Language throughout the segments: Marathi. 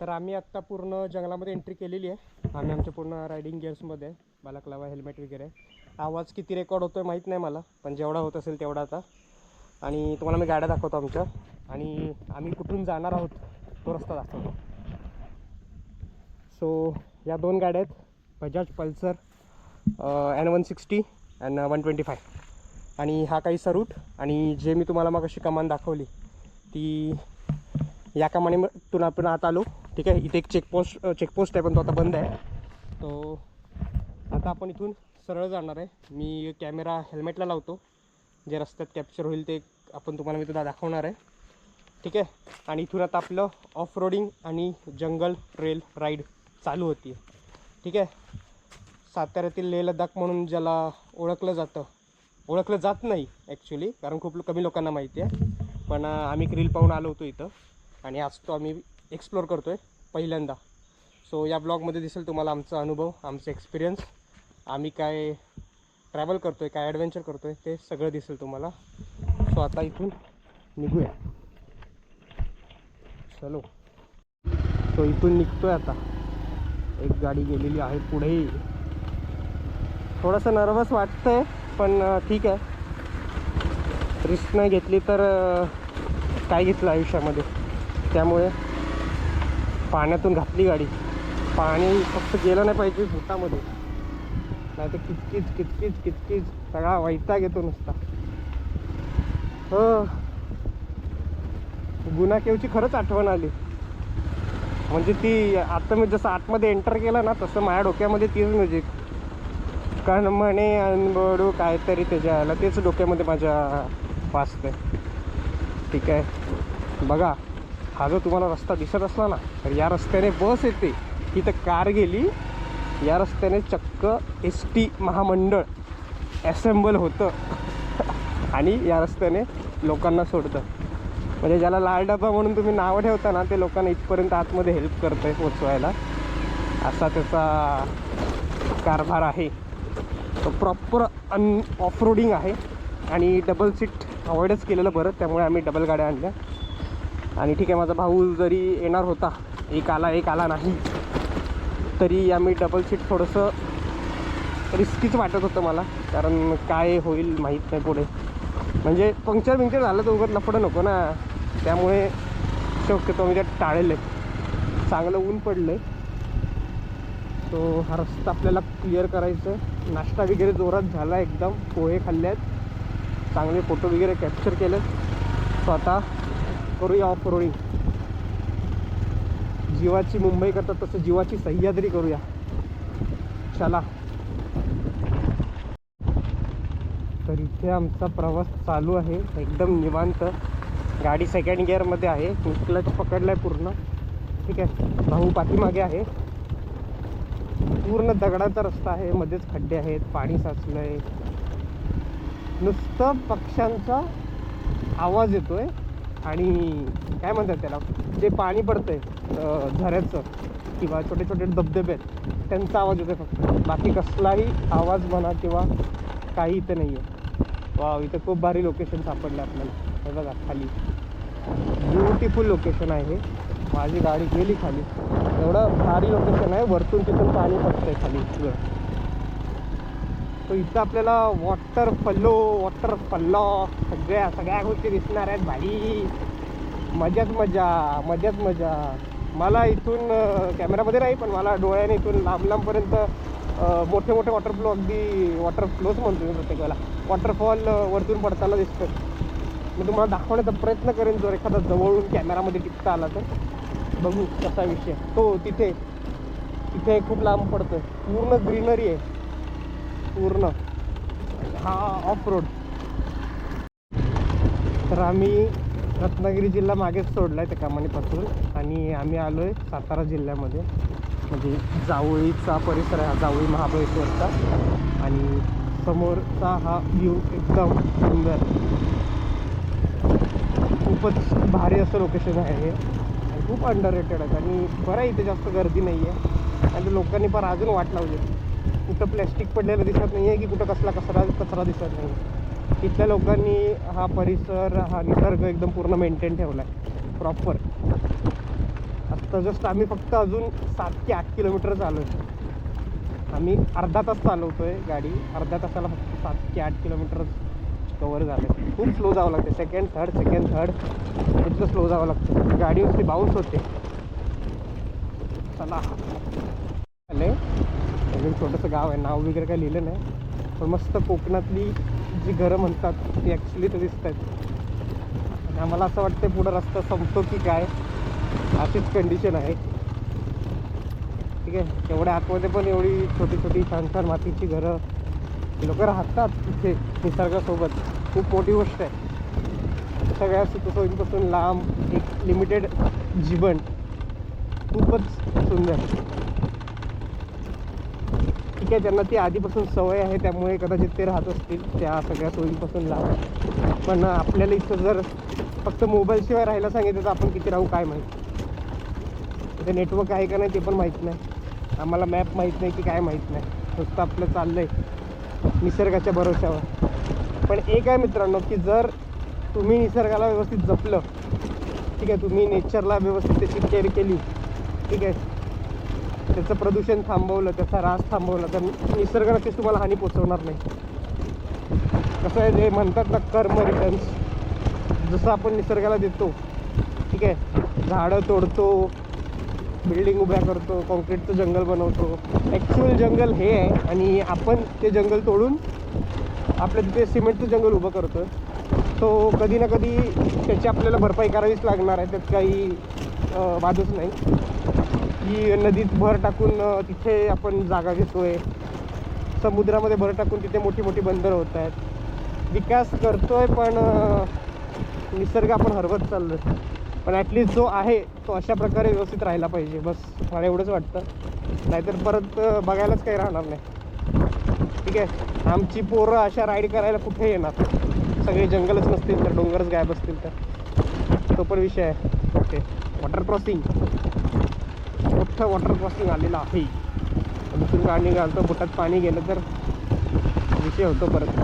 तर आम्ही आत्ता पूर्ण जंगलामध्ये एंट्री केलेली आहे. आम्ही आमच्या पूर्ण रायडिंग गिअर्समध्ये बालक लावा हेल्मेट वगैरे. आवाज किती रेकॉर्ड होतो आहे माहीत नाही मला पण जेवढा होत असेल तेवढा आता. आणि तुम्हाला मी गाड्या दाखवतो आमच्या. आणि आम्ही कुठून जाणार आहोत तो रस्ता दाखवतो. सो या दोन गाड्या आहेत. Bajaj Pulsar N one sixty and one twenty five आणि हा काहीसा रूट आणि जे मी तुम्हाला मग अशी कमान दाखवली ती या कमानीतून आपण आत आलो. ठीक आहे इथे एक चेकपोस्ट चेकपोस्ट आहे पण तो आता बंद आहे. तो आता आपण इथून सरळ जाणार आहे. मी कॅमेरा हेल्मेटला लावतो. जे रस्त्यात कॅप्चर होईल ते आपण तुम्हाला मी तुला दाखवणार आहे. ठीक आहे आणि इथून आता आपलं ऑफ रोडिंग आणि जंगल ट्रेल राईड चालू होती. ठीक आहे साताऱ्यातील लेह लडाख म्हणून ज्याला ओळखलं जातं ओळखलं जात नाही ॲक्च्युली कारण खूप कमी लोकांना माहिती आहे. पण आम्ही एक रील पाहून आलो होतो इथं. आणि आज तो आम्ही एक्सप्लोर करतो आहे पहिल्यांदा. सो या ब्लॉगमध्ये दिसेल तुम्हाला आमचा अनुभव आमचा एक्सपिरियन्स आम्ही काय ट्रॅव्हल करतो आहे काय ॲडव्हेंचर करतो आहे ते सगळं दिसेल तुम्हाला. सो आता इथून निघूया. चलो. सो इथून निघतो आहे आता. एक गाडी गेलेली आहे पुढे. थोडंसं नर्वस वाटतं आहे पण ठीक आहे. रिस्क नाही घेतली तर काय घेतलं आयुष्यामध्ये? त्यामुळे पाण्यातून घातली गाडी. पाणी फक्त गेलं नाही पाहिजे भुतामध्ये नाही तर किचकीच किचकीच किचकीच. सगळा वैताग येतो नुसता. हो. गुन्हा केवची खरंच आठवण आली. म्हणजे ती आता मी जसं आतमध्ये एंटर केलं ना तसं माझ्या डोक्यामध्ये तीच म्युझिक कारण म्हणे अनबडू काहीतरी त्याच्या आला तेच डोक्यामध्ये माझ्या वाचतंय ठीक आहे. बघा. हा जो तुम्हाला रस्ता दिसत असला ना तर या रस्त्याने बस येते. इथं कार गेली. या रस्त्याने चक्क एस टी महामंडळ ॲसेम्बल होतं. आणि या रस्त्याने लोकांना सोडतं. म्हणजे ज्याला लाल डबा म्हणून तुम्ही नावं ठेवता ना ते लोकांना इथपर्यंत आतमध्ये हेल्प करतं आहे पोचवायला. असा त्याचा कारभार आहे. तो प्रॉपर अन ऑफ रोडिंग आहे. आणि डबल सीट अवॉइडच केलेलं बरं त्यामुळे आम्ही डबल गाड्या आणल्या. आणि ठीक आहे माझा भाऊ जरी येणार होता एक आला एक आला नाही तरी आम्ही डबल सीट थोडंसं रिस्कीच वाटत होतं मला कारण काय होईल माहीत नाही पुढे. म्हणजे पंक्चर बिंक्चर झालं तर उगत लफडं नको ना. त्यामुळे शक्यतो मी त्यात टाळेल चांगलं ऊन पडलं आहे सो हा रस्ता आपल्याला क्लिअर करायचं आहे. नाश्ता वगैरे जोरात झाला एकदम पोहे खाल्ले आहेत चांगले फोटो वगैरे कॅप्चर केले सो आता करूया ऑफ रोडिंग जीवाची मुंबई करतात तसं जीवाची सह्याद्री करूया. चला. तर इथे आमचा प्रवास चालू आहे. एकदम निवांत. गाडी सेकंड गिअरमध्ये आहे. मी क्लच पकडलाय पूर्ण. ठीक आहे. भाऊ पाठीमागे आहे. पूर्ण दगडाचा रस्ता आहे. मध्येच खड्डे आहेत. पाणी साचलंय. नुसतं पक्ष्यांचा आवाज येतोय. आणि काय म्हणतात त्याला जे पाणी पडतंय आहे झऱ्याचं किंवा छोटे छोटे धबधबे आहेत त्यांचा आवाज येतो फक्त. बाकी कसलाही आवाज म्हणा किंवा काही इथं नाही आहे वा इथं खूप भारी लोकेशन सापडलं आपल्याला. हे बघा खाली. ब्युटिफुल लोकेशन आहे हे. माझी गाडी गेली खाली. एवढं भारी लोकेशन आहे वरतून तिथून पाणी पडतंय खाली. तो इथं आपल्याला वॉटर फल्लो वॉटर फल्लो सगळ्या सगळ्या गोष्टी दिसणार आहेत भाई. मजाच मजा मजाच मजा. मला इथून कॅमेरामध्ये नाही पण मला डोळ्याने इथून लांब लांबपर्यंत मोठे मोठे वॉटरफ्लो अगदी वॉटर फ्लोच म्हणतो मी प्रत्येक वेळेला वॉटरफॉल वरतून पडताना दिसतं मी तुम्हाला दाखवण्याचा प्रयत्न करेन जर एखादा जवळून कॅमेरामध्ये टिकता आला तर. बघू कसा विषय. तो तिथे तिथे खूप लांब पडतं पूर्ण ग्रीनरी आहे. पूर्ण. हा ऑफ रोड तर आम्ही रत्नागिरी जिल्हा मागेच सोडला आहे त्या कामानीपासून आणि आम्ही आलो आहे सातारा जिल्ह्यामध्ये. म्हणजे जावळीचा परिसर आहे हा जावळी महाबळेश्वरचा. आणि समोरचा हा व्ह्यू एकदम सुंदर. खूपच भारी असं लोकेशन आहे हे. आणि खूप अंडर रेटेड आहे आणि बरं इथे जास्त गर्दी नाही आहे आणि लोकांनी पण अजून वाट लावली. कुठं प्लॅस्टिक पडलेलं दिसत नाही आहे की कुठं कसला कचरा कचरा दिसत नाही इथल्या लोकांनी हा परिसर हा निसर्ग एकदम पूर्ण मेंटेन ठेवला आहे प्रॉपर आत्ता जस्ट आम्ही फक्त अजून सात ते आठ किलोमीटर चालू आम्ही अर्धा तास चालवतो आहे गाडी. अर्ध्या तासाला फक्त सात ते आठ किलोमीटर कवर झालं खूप स्लो जावं लागतं सेकंड थर्ड सेकंड थर्ड इतकं स्लो जावं लागतं गाडी नुसती बाउन्स होते. चला. आले छोटंसं गाव आहे नाव वगैरे काही लिहिलं नाही. पण मस्त कोकणातली जी घरं म्हणतात ती ॲक्च्युली तर दिसत आहेत आणि आम्हाला असं वाटतं पुढं रस्ता संपतो की काय अशीच कंडिशन आहे. ठीक आहे एवढ्या आतमध्ये पण एवढी छोटी छोटी छान छान मातीची घरं. लोक राहतात तिथे निसर्गासोबत. खूप मोठी गोष्ट आहे. सगळ्या सुखसोयींपासून लांब एक लिमिटेड जीवन खूपच सुंदर. ठीक आहे त्यांना ती आधीपासून सवय आहे त्यामुळे कदाचित ते राहत असतील त्या सगळ्या सोयींपासून लांब. पण आपल्याला इथं जर फक्त मोबाईलशिवाय राहायला सांगितलं तर आपण किती राहू काय माहीत? इथे नेटवर्क आहे का नाही ते पण माहीत नाही. आम्हाला मॅप माहीत नाही की काय माहीत नाही. नुसतं आपलं चाललं आहे निसर्गाच्या भरोश्यावर. पण एक आहे मित्रांनो की जर तुम्ही निसर्गाला व्यवस्थित जपलं ठीक आहे तुम्ही नेचरला व्यवस्थित त्याची केअर केली ठीक आहे त्याचं प्रदूषण थांबवलं त्याचा रास थांबवला तर निसर्ग नक्कीच तुम्हाला हानी पोचवणार नाही. कसं आहे जे म्हणतात ना कर्म रिटर्न्स जसं आपण निसर्गाला देतो ठीक आहे? झाडं तोडतो बिल्डिंग उभ्या करतो कॉन्क्रीटचं जंगल बनवतो. ॲक्च्युअल जंगल हे आहे आणि आपण ते जंगल तोडून आपल्या तिथे सिमेंटचं जंगल उभं करतो तो कधी ना कधी त्याची आपल्याला भरपाई करावीच लागणार आहे त्यात काही वादच नाही. की नदीत भर टाकून तिथे आपण जागा घेतोय. समुद्रामध्ये भर टाकून तिथे मोठी मोठी बंदरं होत आहेत. विकास करतोय पण निसर्ग आपण हरवत चाललोय. पण ॲटलिस्ट जो आहे तो अशा प्रकारे व्यवस्थित राहिला पाहिजे. बस मला एवढंच वाटतं. नाहीतर परत बघायलाच काही राहणार नाही. ठीक आहे? आमची पोरं अशा राईड करायला कुठे येणार? सगळे जंगलच नसतील तर डोंगरच गायब असतील तर. तो पण विषय आहे. ओके वॉटर क्रॉसिंग मोठं वॉटर क्रॉसिंग आलेलं आहे. इथून गाडी घालतो बुटात पाणी गेलं तर विषय होतो परत.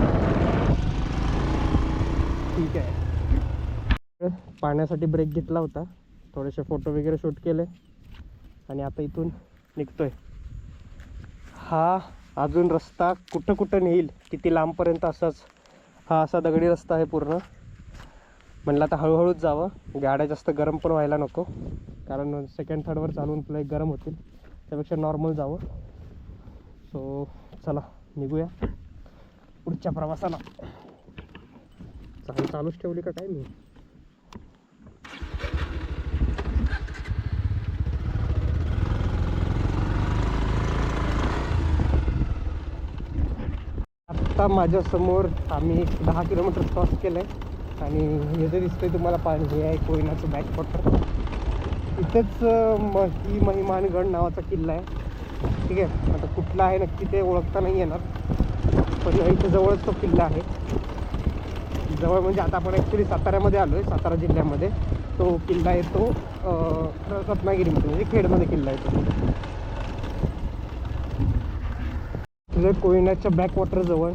ठीक आहे. पाण्यासाठी ब्रेक घेतला होता. थोडेसे फोटो वगैरे शूट केले. आणि आता इथून निघतोय. हा अजून रस्ता कुठं कुठं नेईल किती लांबपर्यंत असाच हा असा दगडी रस्ता आहे पूर्ण. म्हणलं आता हळूहळूच जावं. गाड्या जास्त गरम पण व्हायला नको. कारण सेकंड थर्डवर चालवून तुला गरम होतील. त्यापेक्षा नॉर्मल जावं. सो चला निघूया. पुढच्या प्रवासाला. चालू चालूच ठेवली का काय मी? आत्ता माझ्यासमोर आम्ही दहा किलोमीटर क्रॉस केलं आहे आणि हे जे दिसतंय तुम्हाला पाणी हे आहे कोयनाचं बॅक वॉटर इथेच म ही महिमानगड नावाचा किल्ला आहे. ठीक आहे? आता कुठला आहे नक्की ते ओळखता नाही येणार. पण इथं जवळच तो किल्ला आहे. जवळ म्हणजे आता आपण ॲक्च्युली साताऱ्यामध्ये आलो आहे सातारा जिल्ह्यामध्ये. तो किल्ला येतो रत्नागिरीमध्ये म्हणजे खेडमध्ये किल्ला येतो. तुझं कोयनाच्या बॅक वॉटरजवळ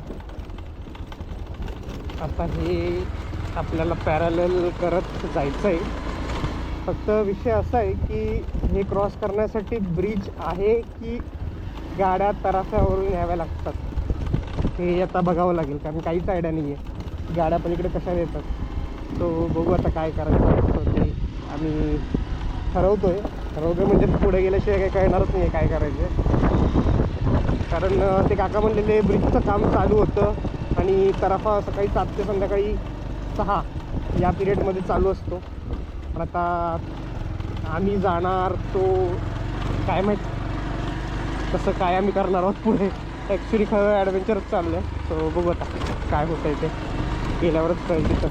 आता हे आपल्याला पॅरल करत जायचं आहे फक्त विषय असा आहे की हे क्रॉस करण्यासाठी ब्रिज आहे की गाड्या तराफ्यावरून याव्या लागतात? हे आता बघावं लागेल कारण काहीच आयडिया नाही आहे गाड्या पलीकडे कशा येतात? तो बघू आता काय करायचं ते आम्ही आहे ठरवतो म्हणजे पुढे गेल्याशिवाय काही कळणारच नाही आहे काय करायचं कारण ते काका म्हणलेले ब्रिजचं काम चालू होतं आणि तराफा सकाळी सात ते संध्याकाळी सहा या पिरियडमध्ये चालू असतो. पण आता आम्ही जाणार तो काय माहीत कसं काय आम्ही करणार आहोत पुढे. ॲक्च्युली खरं ॲडव्हेंचरच चाललं आहे सो बघू आता काय होतं आहे ते. गेल्यावरच कळेल तिथं.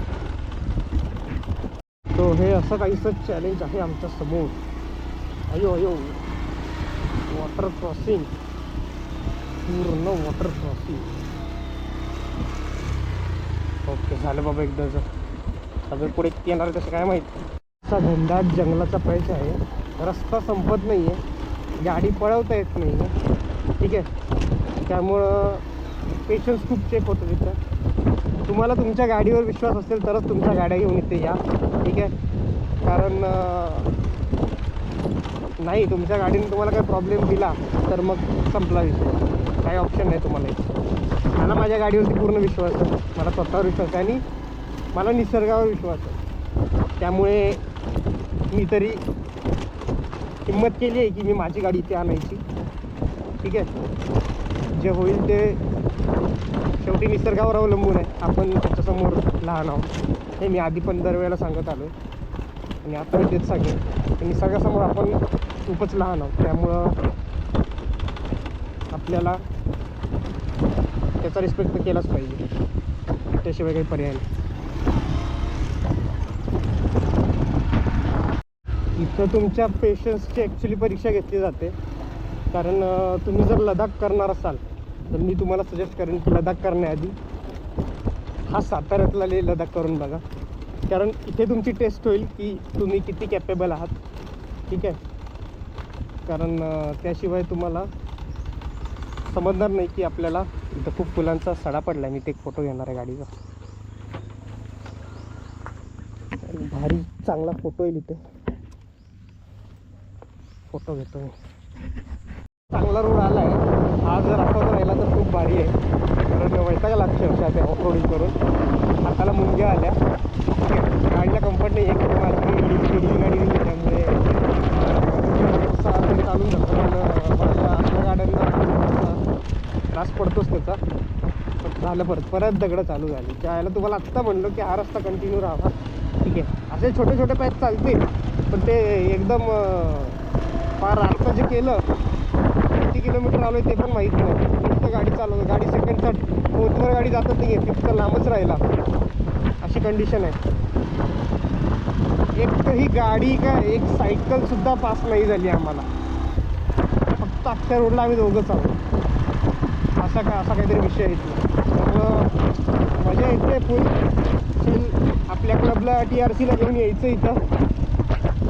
तो हे असं काहीसं चॅलेंज आहे आमच्यासमोर. अयो अयो. वॉटर क्रॉसिंग पूर्ण वॉटर क्रॉसिंग ओके झालं बाबा एकदाच अजून पुढे येणार कसं तसं काय माहीत. असा धंदा जंगलाचा पैसा आहे. रस्ता संपत नाही आहे गाडी पळवता येत नाही आहे ठीक आहे. त्यामुळं पेशन्स खूप चेक होतं तिथं. तुम्हाला तुमच्या गाडीवर विश्वास असेल तरच तुमच्या गाड्या घेऊन इथे या. ठीक आहे. कारण नाही तुमच्या गाडीने तुम्हाला काही प्रॉब्लेम दिला तर मग संपला विषय. काही ऑप्शन नाही तुम्हाला मला माझ्या गाडीवरती पूर्ण विश्वास आहे. मला स्वतःवर विश्वास आहे आणि मला निसर्गावर विश्वास आहे. त्यामुळे मी तरी हिंमत केली आहे की मी माझी गाडी इथे आणायची. ठीक आहे? जे होईल ते शेवटी निसर्गावर अवलंबून आहे. आपण त्याच्यासमोर लहान आहोत. हे मी आधी पण दरवेळेला सांगत आलो आणि आता मी तेच सांगेन. की निसर्गासमोर आपण खूपच लहान आहोत. त्यामुळं आपल्याला त्याचा रिस्पेक्ट तर केलाच पाहिजे. त्याशिवाय काही पर्याय नाही. इथं तुमच्या पेशन्सची ॲक्च्युली परीक्षा घेतली जाते. कारण तुम्ही जर लडाख करणार असाल तर मी तुम्हाला सजेस्ट करेन की लडाख करण्याआधी हा साताऱ्यातला ले लडाख करून बघा. कारण इथे तुमची टेस्ट होईल की तुम्ही किती कॅपेबल आहात. ठीक आहे? कारण त्याशिवाय तुम्हाला समजणार नाही की आपल्याला इथं खूप फुलांचा सडा पडला मी ते एक फोटो घेणार आहे गाडीचा. भारी चांगला फोटो येईल इथे. फोटो घेतो मी. चांगला रोड आला आहे हा जर असाच राहिला तर खूप भारी आहे. कारण वैतागा लागते अशा त्या ऑफ रोडिंग करून. हाताला मुंग्या आल्या. गाडीला कम्फर्ट नाही. एक माझी गाडी दिली. त्यामुळे चालून जातो पण अं, बऱ्याचशा आपल्या गाड्यांना थोडासा त्रास पडतोच त्याचा. पण झालं परत. परत दगडं चालू झाली. त्यावेळेला तुम्हाला आत्ता म्हणलं की हा रस्ता कंटिन्यू राहावा. ठीक आहे. असे छोटे छोटे पॅच चालतील. पण ते एकदम फार आता जे केलं किती किलोमीटर आलो ते पण माहीत नाही. नुसतं गाडी चालवतो गाडी सेकंडचा फोर्थवर गाडी जातच नाही आहे फिफ्थचा लांबच राहिला अशी कंडिशन आहे. एक तर ही गाडी का एक सायकलसुद्धा पास नाही झाली आम्हाला. फक्त अख्ख्या रोडला आम्ही दोघंच आहोत असा का असा काहीतरी विषय आहे त्यामुळं मजा येते फुल आपल्या क्लबला टी आर सीला घेऊन यायचं इथं.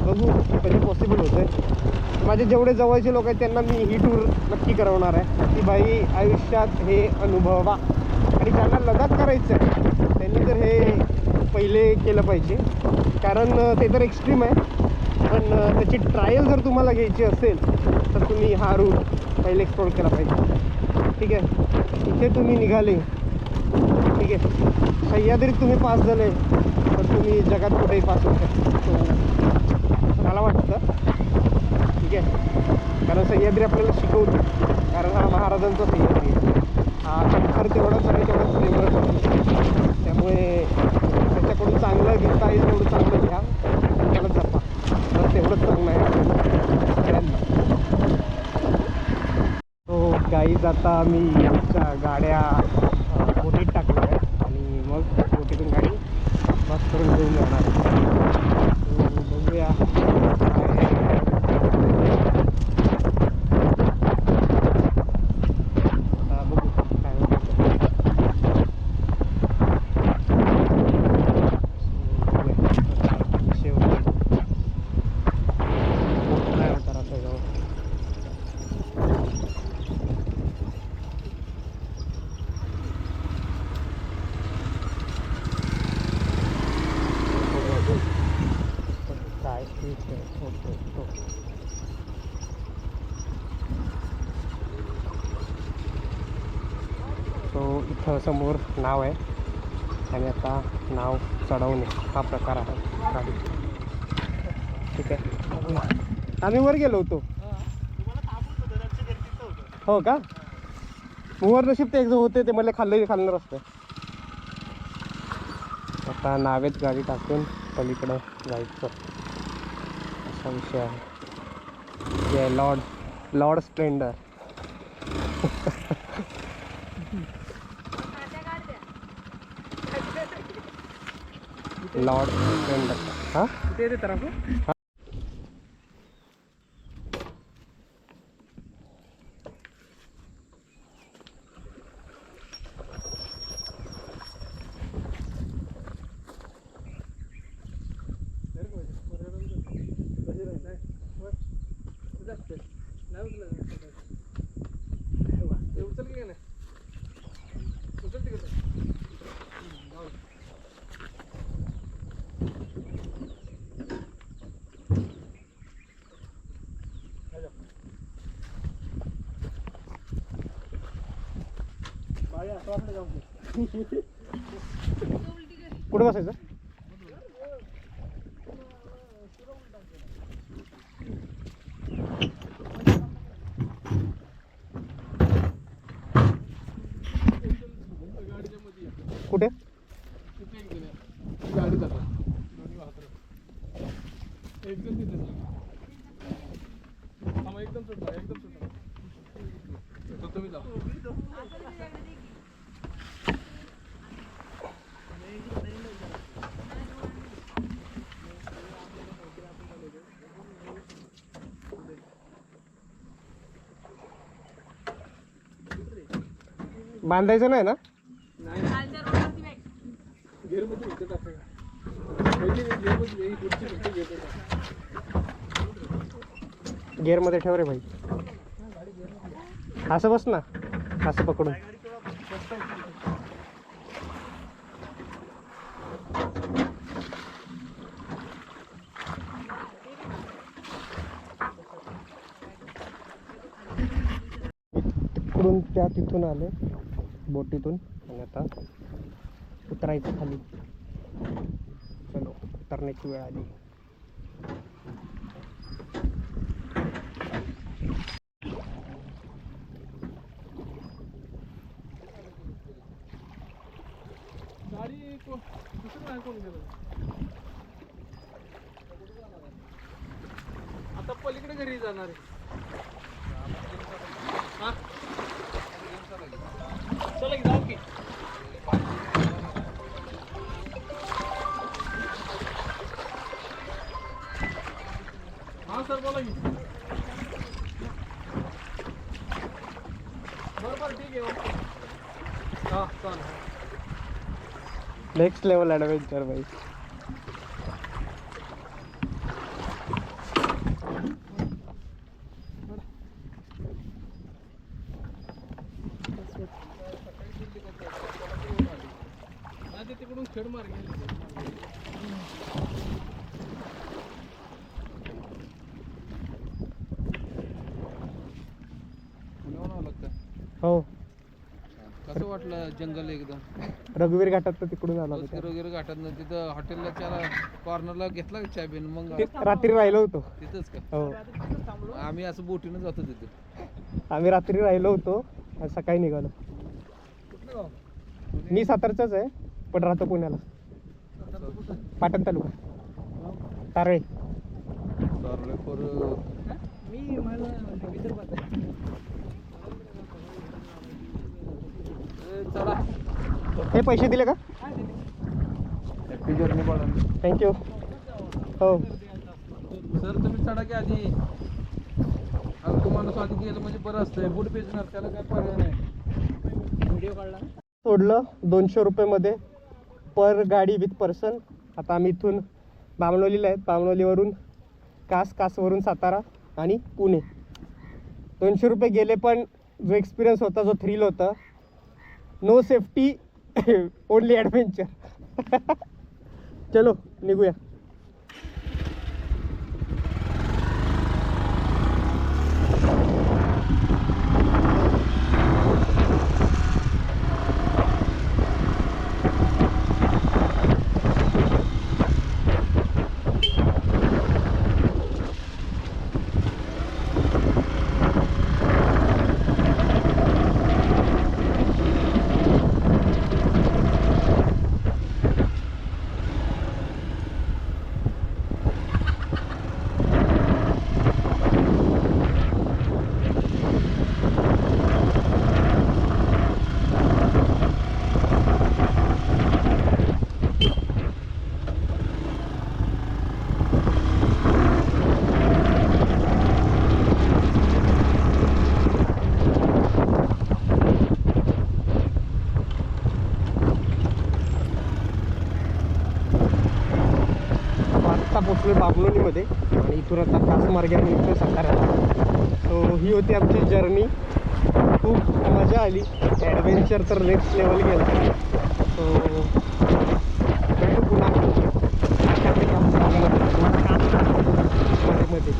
बघू कधी पॉसिबल होतं आहे माझे जेवढे जवळचे लोक आहेत त्यांना मी ही टूर नक्की करवणार आहे. की बाई आयुष्यात हे अनुभवा. आणि ज्यांना लडाख करायचं आहे त्यांनी तर हे पहिले केलं पाहिजे. कारण ते तर एक्स्ट्रीम आहे. पण त्याची ट्रायल जर तुम्हाला घ्यायची असेल तर तुम्ही हा रूट पहिले एक्सप्लोर केला पाहिजे. ठीक आहे. इथे तुम्ही निघाले. ठीक आहे. सह्याद्रीत तुम्ही पास झाले तर तुम्ही जगात कुठेही पास होता मला वाटतं ठीक आहे. कारण सह्याद्री आपल्याला शिकवते. कारण हा महाराजांचा सह्याद्री आहे. हा खर तेवढाच आणि तेवढाच फेमस आहे. त्यामुळे त्याच्याकडून चांगलं घेता येईल तेवढं चांगलं घ्या. त्याला जपा. तर तेवढंच चांगलं आहे. तो आता आम्ही आमच्या गाड्या अ, बोटीत टाकल्या आहेत आणि मग बोटीतून गाडी बस करून घेऊन जाणार. बघूया काय आता बघू काय होतं. So, बघूया. काय विषय होतो. काय होतं आता जाऊ काय ठीक आहे ओके ओके सो इथं समोर नाव आहे. आणि आता नाव चढवणे हा प्रकार आहे. गाडी. ठीक आहे. आम्ही वर गेलो होतो. हो का? वर नशीब ते एक होते ते मला खाल्लं खाल्लं रस्ते. आता नावेत गाडी टाकून पलीकडं जायचं. असा विषय आहे. जे lord lord Splendor. Lord Splendor हां ते दे तरफ कुठं बसायचं गाडीच्या मध्ये या. कुठे तिथे एक जण आहे. गाडी जातात दोन्ही वाहत राहतात. एक जण तिथे थांबा एकदम सुटला एकदम सुटला तो तुम्ही जाऊ बांधायचं नाही ना? गेअरमध्ये ठेव रे भाई. असं बस ना. असं पकडून. तिकडून त्या तिथून आले. बोटीतून. आणि आता उतरायचं खाली. चलो उतरण्याची वेळ आली. आता पलीकडे घरी जाणार आहे. सर बोला की. बरोबर ठीक आहे ओके. हा चालेल. नेक्स्ट लेवल ॲडव्हेंचर भाई माझे तिकडून खेड मार गेले पुण्याहून आलात का हो. कसं वाटलं जंगल एकदम? रघुवीर घाटात तर तिकडून आला होता. वगैरे घाटात ना तिथं हॉटेलला त्याला कॉर्नरला घेतला का चहा पिऊन मग ते रात्री राहिलो होतो. तिथंच का? हो. आम्ही असं बोटीनं जातो तिथं. आम्ही रात्री राहिलो होतो. आणि सकाळी निघालो. मी सातारचाच आहे पण राहतो पुण्याला. पाटण तालुका. तारळे. मी मला विदर्भात चला हे पैसे दिले का? थँक्यू हो. सर तुम्ही चढा की आधी माणूस आधी गेलं म्हणजे बरं असतंय. बुट बेचणार त्याला काय पर्याय नाही. व्हिडिओ काढला सोडलं दोनशे रुपयेमध्ये पर गाडी विथ पर्सन. आता आम्ही इथून बामणोलीला आहेत. बामणोलीवरून कास कासवरून सातारा आणि पुणे. दोनशे रुपये गेले पण जो एक्सपिरियन्स होता जो थ्रिल होता नो सेफ्टी ओनली ॲडव्हेंचर चलो निघूया आत्ता पोचलो बाबलोनीमध्ये आणि इथून आता खास मार्गाने इथं साताऱ्याला सो ही होती आमची जर्नी खूप मजा आली. ॲडव्हेंचर तर नेक्स्ट लेवल गेला. सो भेटू पुन्हा. मध्ये